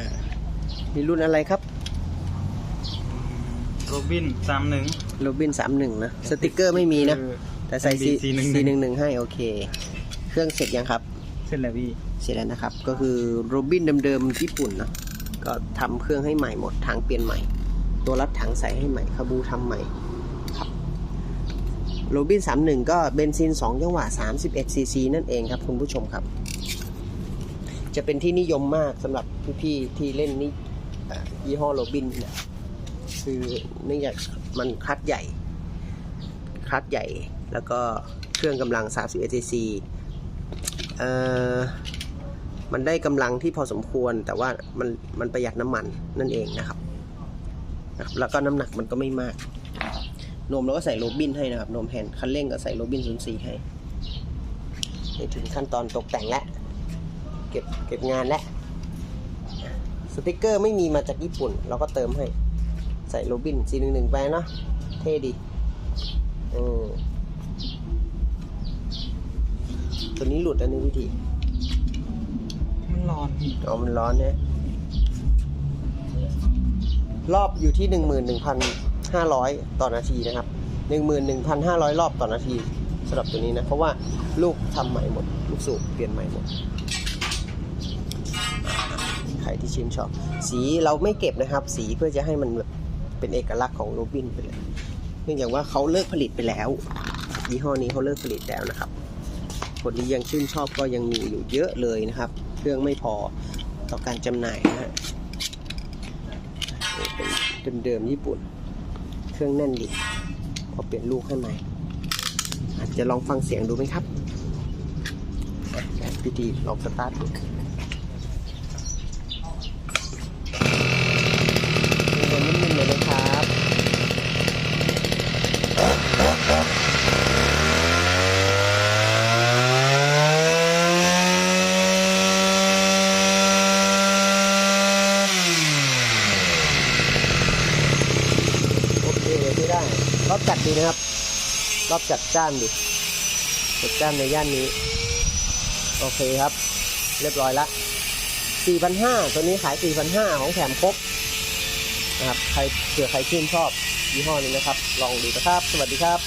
อ่ามีรุ่นอะไรครับโรบินสามหนึ่งโรบินสามหนึ่งนะสติกเกอร์ไม่มีนะ แต่ใส่ MB ซี411ซีหนึ่งหนึ่งให้โอเค เครื่องเสร็จยังครับเส้นแล้วพี่เสร็จแล้วนะครับ ก็คือโรบินเดิมๆญี่ปุ่นเนอะก็ทำเครื่องให้ใหม่หมดถังเปลี่ยนใหม่ ตัวรัดถังใส่ให้ใหม่คาบูทำใหม่ครับโรบิน31ก็เบนซิน2จังหวะ31ซีซีนั่นเองครับคุณผู้ชมครับ จะเป็นที่นิยมมากสำหรับพี่ๆที่เล่นนี่ยี่ห้อโรบินเนี่ยคือเนื่องจากมันคลัดใหญ่คลัดใหญ่แล้วก็เครื่องกำลัง31ซีซีเอ่อมันได้กำลังที่พอสมควรแต่ว่ามันมันประหยัดน้ำมันนั่นเองนะครับนะครับแล้วก็น้ำหนักมันก็ไม่มากนมเราก็ใส่โรบินให้นะครับนมแผ่นคันเร่งก็ใส่โรบิน04ให้ถึงขั้นตอนตกแต่งแล้ว เก็บเก็บงานแล้วสติกเกอร์ไม่มีมาจากญี่ปุ่น เราก็เติมให้ ใส่โรบิน411ไปเนาะเท่ดีอืมตัวนี้หลุดอันนี้วิธี มันร้อนพี่อ๋อมันร้อนเนี่ยรอบอยู่ที่หนึ่งหมื่นหนึ่งพันห้าร้อยต่อนาทีนะครับหนึ่งหมื่นหนึ่งพันห้าร้อยรอบต่อนาทีสำหรับตัวนี้นะ เพราะว่าลูกทำใหม่หมด ลูกสูบเปลี่ยนใหม่หมดใค รที่ชื่นชอบ สีเราไม่เก็บนะครับ สีเพื่อจะให้มันแบบเป็นเอกลักษณ์ของโรบินไปเลย เนื่องจากว่าเขาเลิกผลิตไปแล้ว ยี่ห้อนี้เขาเลิกผลิตแล้วนะครับ คนที่ยังชื่นชอบก็ยังมีอยู่เยอะเลยนะครับ เครื่องไม่พอต่อการจำหน่ายนะฮะเป็นเดิมๆญี่ปุ่น เครื่องแน่นดีพอเปลี่ยนลูกให้ใหม่ อาจจะลองฟังเสียงดูไหมครับอะแบบพิธีลองสตาร์ทดูนนิ่มๆเลยนะครับ โอเคเลยที่ได้ รอบจัดดีนะครับ รอบจัดจ้านดีจัดจ้านในย่านนี้ โอเคครับ เรียบร้อยละ4,500ตัวนี้ขาย 4,500 ของแถมครบนะครับ ใครเผื่อใครชื่นชอบยี่ห้อนี้นะครับ ลองดูนะครับ สวัสดีครับ